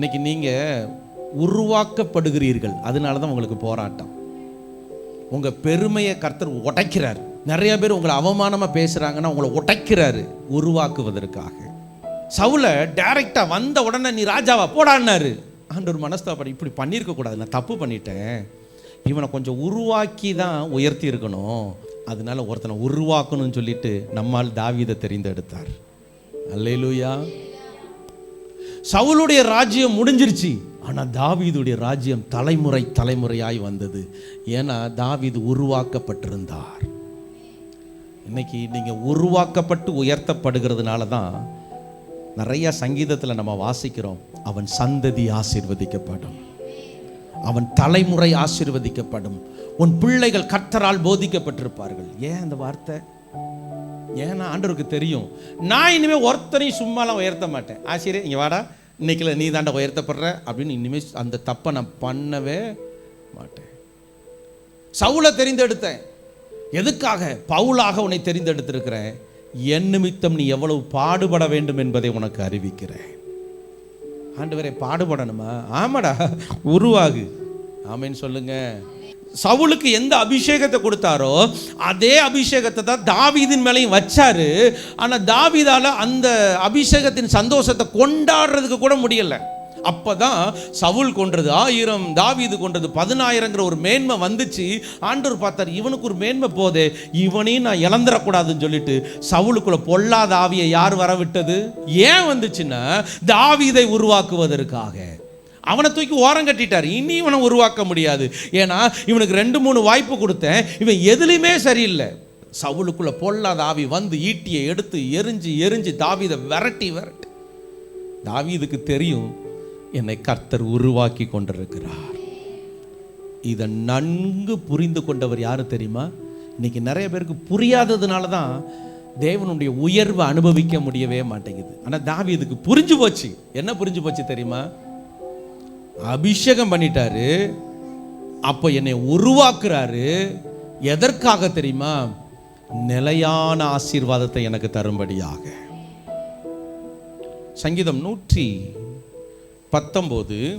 இன்னைக்கு நீங்கள் உருவாக்கப்படுகிறீர்கள். அதனால தான் உங்களுக்கு போராட்டம். உங்கள் பெருமையை கர்த்தர் உடைக்கிறார். நிறைய பேர் உங்களை அவமானமாக பேசுகிறாங்கன்னா உங்களை உடைக்கிறாரு உருவாக்குவதற்காக. சவுல டைரெக்டாக வந்த உடனே நீ ராஜாவா போடான்னாரு. ஆண்டவர் மனஸ்தாபடி இப்படி பண்ணியிருக்க கூடாது. நான் தப்பு பண்ணிட்டேன். இவனை கொஞ்சம் உருவாக்கி தான் உயர்த்தி இருக்கணும். அதனால ஒருத்தனை உருவாக்கணும்னு சொல்லிட்டு நம்மால் தாவீதை தெரிந்தெடுத்தார். அல்லேலூயா. சவுளுடைய ராஜ்யம் முடிஞ்சிருச்சு. ஆனா தாவீதுடைய ராஜ்யம் தலைமுறை தலைமுறையாய் வந்தது. ஏன்னா தாவீது உருவாக்கப்பட்டிருந்தார். இன்னைக்கு நீங்க உருவாக்கப்பட்டு உயர்த்தப்படுகிறதுனால தான் நிறைய சங்கீதத்தில் நம்ம வாசிக்கிறோம். அவன் சந்ததி ஆசிர்வதிக்கப்படும். அவன் தலைமுறை ஆசிர்வதிக்கப்படும். உன் பிள்ளைகள் கர்த்தரால் போதிக்கப்பட்டிருப்பார்கள். ஏன் அந்த வார்த்தை? ஏன்னா ஆண்டவருக்கு தெரியும். நான் இனிமேல் ஒருத்தரையும் சும்மாலாம் உயர்த்த மாட்டேன். ஆசிரியர் இங்கே வாடா. இன்னைக்குல நீ தாண்ட உயர்த்தப்படுற அப்படின்னு இனிமேல் அந்த தப்பை நான் பண்ணவே மாட்டேன். சவுளை தெரிந்தெடுத்தேன். எதுக்காக? பவுலாக உன்னை தெரிந்தெடுத்திருக்கிறேன். என் நிமித்தம் நீ எவ்வளவு பாடுபட வேண்டும் என்பதை உனக்கு அறிவிக்கிறேன். ஆண்டவரே பாடுபடணுமா? ஆமாடா. உருவாகு. ஆமைன்னு சொல்லுங்கள் சவுலுக்கு எந்த அபிஷேகத்தை கொடுத்தாரோ அதே அபிஷேகத்தை தான் தாவீதின் மேலையும் வச்சாரு. ஆனால் தாவீதால அந்த அபிஷேகத்தின் சந்தோஷத்தை கொண்டாடுறதுக்கு கூட முடியல. அப்போதான் சவுல் கொன்றது ஆயிரம் தாவீது கொன்றது பதினாயிரங்கிற ஒரு மேன்மை வந்துச்சு. ஆண்டவர் பார்த்தார் இவனுக்கு ஒரு மேன்மை போதே இவனையும் நான் இழந்துடக்கூடாதுன்னு சொல்லிட்டு சவுலுக்குள்ள பொல்லாத ஆவியை யார் வரவிட்டது? ஏன் வந்துச்சுன்னா தாவீதை உருவாக்குவதற்காக. அவனை தூக்கி ஓரம் கட்டிட்டார். இனி இவனை உருவாக்க முடியாது. ஏன்னா இவனுக்கு ரெண்டு மூணு வாய்ப்பு கொடுத்தேன். இவன் எதுலையுமே சரியில்லை. சவுலுக்குள்ள பொல்லாத ஆவி வந்து ஈட்டியை எடுத்து எரிஞ்சு எரிஞ்சு தாவிதை விரட்டி விரட்டி. தாவிதுக்கு தெரியும் என்னை கர்த்தர் உருவாக்கி கொண்டிருக்கிறார். இதை நன்கு புரிந்து கொண்டவர் யாரு தெரியுமா? இன்னைக்கு நிறைய பேருக்கு புரியாததுனால தான் தேவனுடைய உயர்வை அனுபவிக்க முடியவே மாட்டேங்குது. ஆனால் தாவீதுக்கு புரிஞ்சு போச்சு. என்ன புரிஞ்சு போச்சு தெரியுமா? அபிஷேகம் பண்ணிட்டாரு அப்போ என்னை உருவாக்குறாரு. எதற்காக தெரியுமா? நிலையான ஆசீர்வாதத்தை எனக்கு தரும்படியாக. சங்கீதம் நூற்றி பத்தொம்போது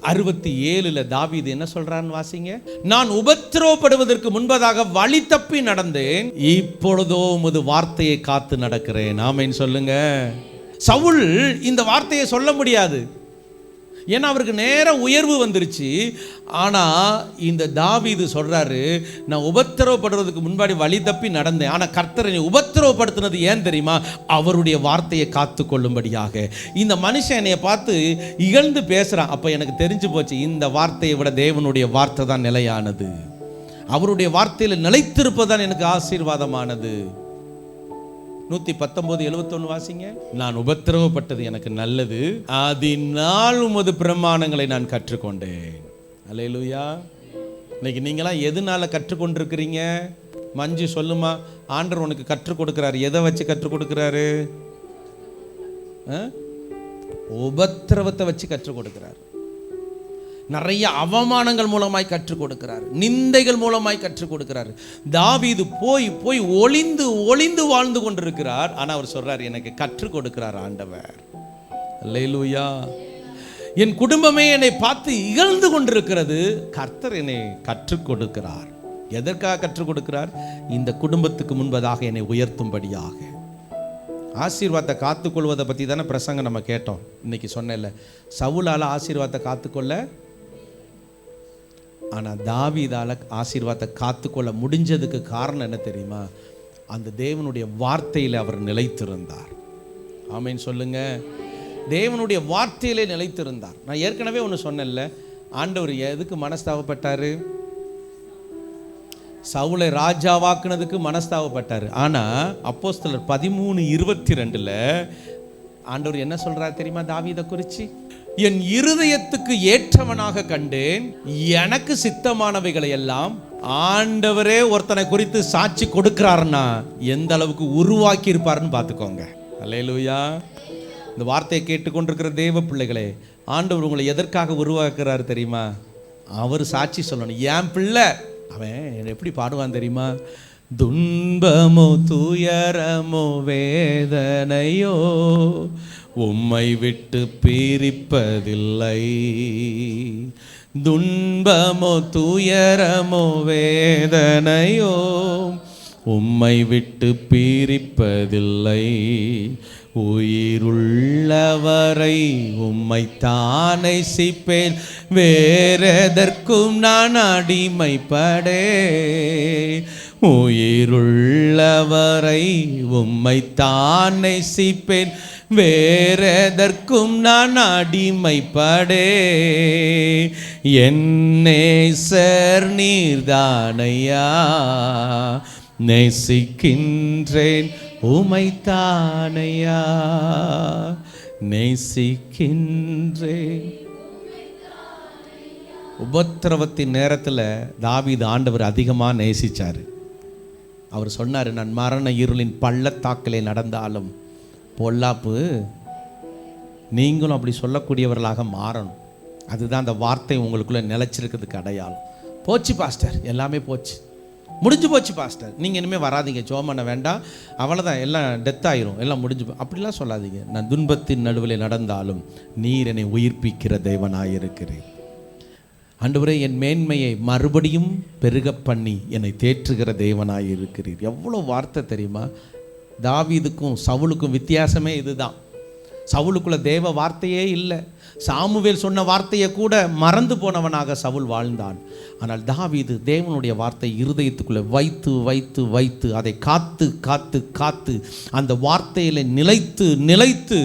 அறுபத்தி ஏழுல தாவீது என்ன சொல்றான்னு வாசிங்க. நான் உபத்திரவப்படுவதற்கு முன்பதாக வழி தப்பி நடந்தேன். இப்பொழுதோ உமது வார்த்தையை காத்து நடக்கிறேன். ஆமைன்னு சொல்லுங்க. சவுல் இந்த வார்த்தையை சொல்ல முடியாது. ஏன்னா அவருக்கு நேர உயர்வு வந்துருச்சு. ஆனால் இந்த தாவீது சொல்கிறாரு நான் உபத்திரவப்படுறதுக்கு முன்னாடி வழி தப்பி நடந்தேன். ஆனால் கர்த்தரை உபத்திரவப்படுத்தினது ஏன் தெரியுமா? அவருடைய வார்த்தையை காத்து கொள்ளும்படியாக. இந்த மனுஷன் என்னைய பார்த்து இகழ்ந்து பேசுகிறான் அப்போ எனக்கு தெரிஞ்சு போச்சு இந்த வார்த்தையை விட தேவனுடைய வார்த்தை தான் நிலையானது. அவருடைய வார்த்தையில் நிலைத்திருப்பது தான் எனக்கு ஆசீர்வாதமானது. நூத்தி பத்தொன்பது எழுபத்தொன்னு வாசிங்க. நான் உபத்திரவப்பட்டது எனக்கு நல்லது. அதனால் உமது பிரமாணங்களை நான் கற்றுக்கொண்டேன். அல்லேலூயா. இன்னைக்கு நீங்களாம் எதனால கற்றுக்கொண்டிருக்கிறீங்க? மஞ்சு சொல்லுமா ஆண்டவர் உனக்கு கற்றுக் கொடுக்கிறாரு. எதை வச்சு கற்றுக் கொடுக்கிறாரு? உபத்திரவத்தை வச்சு கற்றுக் கொடுக்கிறார். நிறைய அவமானங்கள் மூலமாய் கற்றுக் கொடுக்கிறார். நிந்தைகள் மூலமாய் கற்றுக் கொடுக்கிறார். தாவிது போய் போய் ஒளிந்து ஒளிந்து வாழ்ந்து கொண்டிருக்கிறார். ஆனால் அவர் சொல்றார் எனக்கு கற்றுக் கொடுக்கிறார் ஆண்டவர். அல்லேலூயா. என் குடும்பமே என்னை பார்த்து இகழ்ந்து கொண்டிருக்கிறது. கர்த்தர் என்னை கற்றுக் கொடுக்கிறார். எதற்காக கற்றுக் கொடுக்கிறார்? இந்த குடும்பத்துக்கு முன்பதாக என்னை உயர்த்தும்படியாக. ஆசீர்வாதத்தை காத்துக்கொள்வதை பற்றி தானே பிரசங்கம் நம்ம கேட்டோம். இன்னைக்கு சொன்னேன்ல சவுலால் ஆசீர்வாதத்தை காத்துக்கொள்ள ஆனால் தாவிதால் ஆசீர்வாதத்தை காத்துக்கொள்ள முடிஞ்சதுக்கு காரணம் என்ன தெரியுமா? அந்த தேவனுடைய வார்த்தையில் அவர் நிலைத்திருந்தார். ஆமைன்னு சொல்லுங்க. தேவனுடைய வார்த்தையிலே நிலைத்திருந்தார். நான் ஏற்கனவே ஒன்று சொன்னேன்ல. ஆண்டவர் எதுக்கு மனஸ்தாபப்பட்டாரு? சவுளை ராஜாவாக்குனதுக்கு மனஸ்தாபப்பட்டார். ஆனால் அப்போஸ்தலர் பதிமூணு இருபத்தி ரெண்டில் ஆண்டவர் என்ன சொல்கிறார் தெரியுமா தாவிதை குறித்து என் இருதயத்துக்கு ஏற்றவனாக கண்டேன். எனக்கு சித்தமானவைகளை எல்லாம் ஆண்டவரே ஒருத்தனை குறித்து சாட்சி கொடுக்கிறாருன்னா எந்த அளவுக்கு உருவாக்கி இருப்பாருன்னு பார்த்துக்கோங்க. அல்லேலூயா இந்த வார்த்தையை கேட்டுக்கொண்டிருக்கிற தேவ பிள்ளைகளே ஆண்டவர் உங்களை எதற்காக உருவாக்குறாரு தெரியுமா? அவர் சாட்சி சொல்லணும். என் பிள்ளை அவன் எப்படி பாடுவான் தெரியுமா? துன்பமோ துயரமோ வேதனையோ உம்மை விட்டு பிரிப்பதில்லை. துன்பமோ துயரமோ வேதனையோ உம்மை விட்டு பிரிப்பதில்லை. உயிருள்ளவரை உம்மை தானே சிப்பேன். வேறெதற்கும் நான் அடிமைப்படே. உயிருள்ளவரை உம்மை தான் நேசிப்பேன் வேறெதற்கும் நான் அடிமைப்படே என்னே சர் நீர்தானையா? நேசிக்கின்றேன் உமைத்தானையா நேசிக்கின்றேன். உபத்திரவத்தின் நேரத்தில் தாவீது ஆண்டவர் அதிகமாக நேசித்தார் அவர் சொன்னார் நான் மரண இருளின் பள்ளத்தாக்கிலே நடந்தாலும் பொல்லாப்பு நீங்களும் அப்படி சொல்லக்கூடியவர்களாக மாறணும். அதுதான் அந்த வார்த்தை உங்களுக்குள்ளே நிலச்சிருக்கிறதுக்கு அடையாளம் போச்சு பாஸ்டர். எல்லாமே போச்சு. முடிஞ்சு போச்சு பாஸ்டர். நீங்கள் இனிமேல் வராதீங்க. ஜோம் பண்ண வேண்டாம். அவ்வளோதான் எல்லாம் டெத் ஆயிரும். எல்லாம் முடிஞ்சு அப்படிலாம் சொல்லாதீங்க. நான் துன்பத்தின் நடுவில் நடந்தாலும் நீர் என்னை உயிர்ப்பிக்கிற இருக்கிறேன் ஆண்டவரே என் மேன்மையை மறுபடியும் பெருக பண்ணி என்னை தேற்றுகிற தேவனாய் இருக்கிறீர். எவ்வளோ வார்த்தை தெரியுமா? தாவீதுக்கும் சவுலுக்கும் வித்தியாசமே இதுதான். சவுலுக்குள்ள தேவ வார்த்தையே இல்லை. சாமுவேல் சொன்ன வார்த்தையை கூட மறந்து போனவனாக சவுல் வாழ்ந்தான். ஆனால் தாவீது தேவனுடைய வார்த்தை இருதயத்துக்குள்ளே வைத்து வைத்து வைத்து அதை காத்து காத்து காத்து அந்த வார்த்தையில நிலைத்து நிலைத்து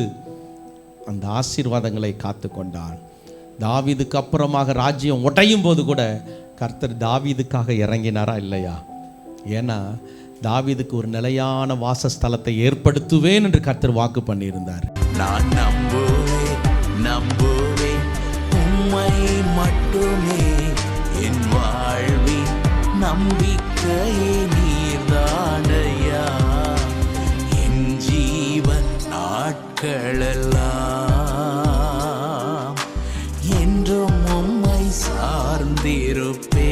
அந்த ஆசீர்வாதங்களை காத்து கொண்டான் தாவிதுக்கு அப்புறமாக ராஜ்யம் உடையும் போது கூட கர்த்தர் தாவிதுக்காக இறங்கினாரா இல்லையா? ஏன்னா தாவிதுக்கு ஒரு நிலையான வாசஸ்தலத்தை ஏற்படுத்துவேன் என்று கர்த்தர் வாக்கு பண்ணியிருந்தார். நான் நம்புவேன் நம்புவேன். உண்மை மட்டுமே என் வாழ்வின் நம்பிக்கையே நீர்தானையா என் ஜீவன் நாட்களெல்லாம் வந்திருப்பே